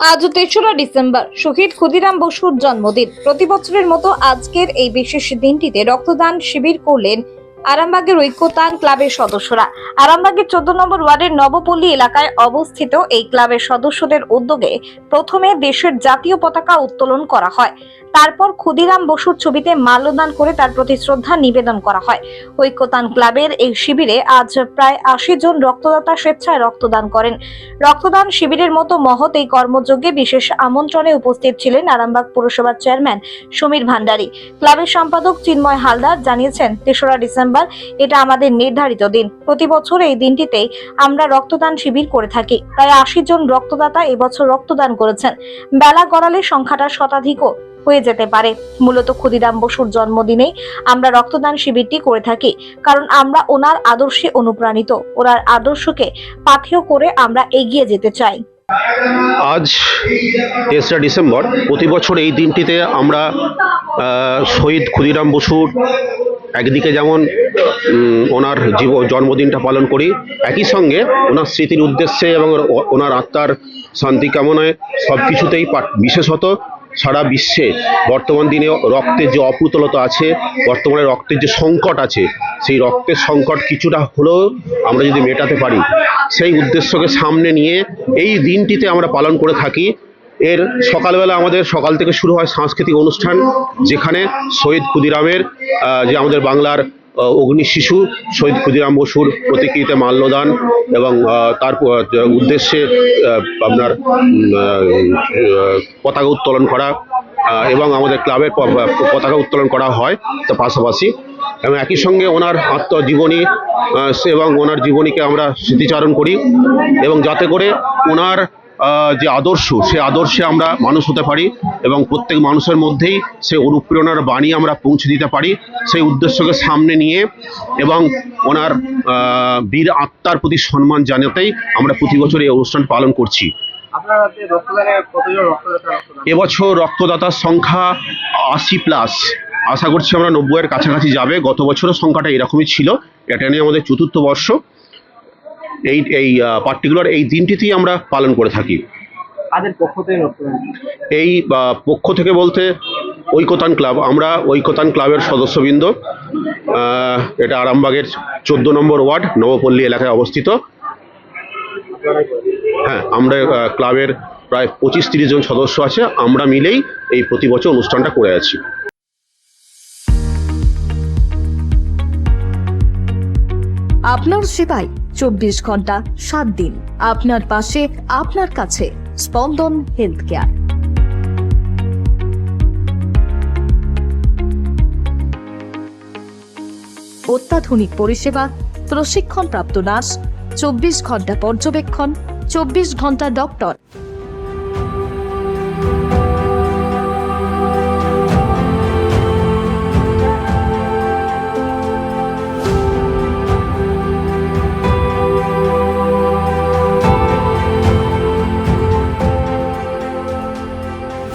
আজ তেসরা ডিসেম্বর, শহীদ ক্ষুদিরাম বসুর জন্মদিন। প্রতি বছরের মতো আজকের এই বিশেষ দিনটিতে রক্তদান শিবির করলেন আরামবাগের ঐক্যতান ক্লাবের সদস্যরা। আরামবাগের চোদ্দ নম্বর ওয়ার্ডের নবপল্লী এলাকায় অবস্থিত এই ক্লাবের সদস্যদের উদ্যোগে প্রথমে দেশের জাতীয় পতাকা উত্তোলন করা হয়। তারপর ক্ষুদিরাম বসুর ছবিতে মাল্যদান করে তার প্রতি শ্রদ্ধা নিবেদন করা হয়। ঐক্যতান ক্লাবের এই শিবিরে আজ প্রায় আশি জন রক্তদাতা স্বেচ্ছায় রক্তদান করেন। রক্তদান শিবিরের মতো মহৎ এই কর্মযজ্ঞে বিশেষ আমন্ত্রণে উপস্থিত ছিলেন আরামবাগ পুরসভার চেয়ারম্যান সমীর ভান্ডারী। ক্লাবের সম্পাদক চিন্ময় হালদার জানিয়েছেন, তেসরা ডিসেম্বর এটা আমাদের নির্ধারিত দিন। প্রতি বছর এই দিনটিতেই আমরা রক্তদান শিবির করে থাকি। প্রায় আশি জন রক্তদাতা এবছর রক্তদান করেছেন। বেলা গড়ালে সংখ্যাটা শতাধিকও হয়ে যেতে পারে। মূলত ক্ষুদিরাম বসুর জন্মদিনেই আমরা রক্তদান শিবিরটি করে থাকি। কারণ আমরা ওনার আদর্শে অনুপ্রাণিত। ওনার আদর্শকে পাথেয় করে আমরা এগিয়ে যেতে চাই। আজ তেসরা ডিসেম্বর। প্রতি বছর এই দিনটিতে আমরা শহীদ ক্ষুদিরাম বসুর একদিকে যেমন ওনার জীব, জন্মদিনটা পালন করি, একই সঙ্গে ওনার স্মৃতির উদ্দেশ্যে এবং ওনার আত্মার শান্তি কামনায় সব কিছুতেই বিশেষত সারা বিশ্বে বর্তমান দিনে রক্তের যে অপ্রতুলতা আছে, বর্তমানে রক্তের যে সংকট আছে, সেই রক্তের সংকট কিছুটা হলেও আমরা যদি মেটাতে পারি, সেই উদ্দেশ্যকে সামনে নিয়ে এই দিনটিতে আমরা পালন করে থাকি। এর সকালবেলা আমাদের সকাল থেকে শুরু হয় সাংস্কৃতিক অনুষ্ঠান, যেখানে শহীদ ক্ষুদিরামের যে আমাদের বাংলার অগ্নি শিশু, শহীদ ক্ষুদিরাম বসুর প্রতিকৃতিতে মাল্যদান এবং তার উদ্দেশ্যে আপনার পতাকা উত্তোলন করা এবং আমাদের ক্লাবের পতাকা উত্তোলন করা হয়, তার পাশাপাশি। এবং একই সঙ্গে ওনার আত্মজীবনী এবং ওনার জীবনীকে আমরা স্মৃতিচারণ করি এবং যাতে করে ওনার যে আদর্শ সে আদর্শে আমরা মানুষ হতে পারি এবং প্রত্যেক মানুষের মধ্যেই সে অনুপ্রেরণার বাণী আমরা পৌঁছে দিতে পারি। সেই উদ্দেশ্যকে সামনে নিয়ে এবং ওনার বীর আত্মার প্রতি সম্মান জানাতেই আমরা প্রতি বছর এই অনুষ্ঠান পালন করছি। এবছর রক্তদাতার সংখ্যা আশি প্লাস। আশা করছি আমরা নব্বইয়ের কাছাকাছি যাবে। গত বছরের সংখ্যাটা এরকমই ছিল। এটা নিয়ে আমাদের চতুর্থ বর্ষ। এই এই পার্টিকুলার এই দিনটিতেই আমরা পালন করে থাকি। এই পক্ষ থেকে বলতে ঐকতান ক্লাব। আমরা ঐকতান ক্লাবের সদস্যবৃন্দ এটা আরামবাগের চোদ্দ নম্বর ওয়ার্ড নবপল্লী এলাকায় অবস্থিত। হ্যাঁ আমরা ক্লাবের প্রায় পঁচিশ তিরিশ জন সদস্য আছে। আমরা মিলেই এই প্রতি বছর অনুষ্ঠানটা করে আছি। আপনার সেবায় চব্বিশ ঘণ্টা, সাত দিন। আপনার পাশে, আপনার কাছে স্পন্দন হেলথ কেয়ার অত্যাধুনিক পরিষেবা, প্রশিক্ষণপ্রাপ্ত নার্স, চব্বিশ ঘণ্টা পর্যবেক্ষণ, চব্বিশ ঘণ্টা doctor.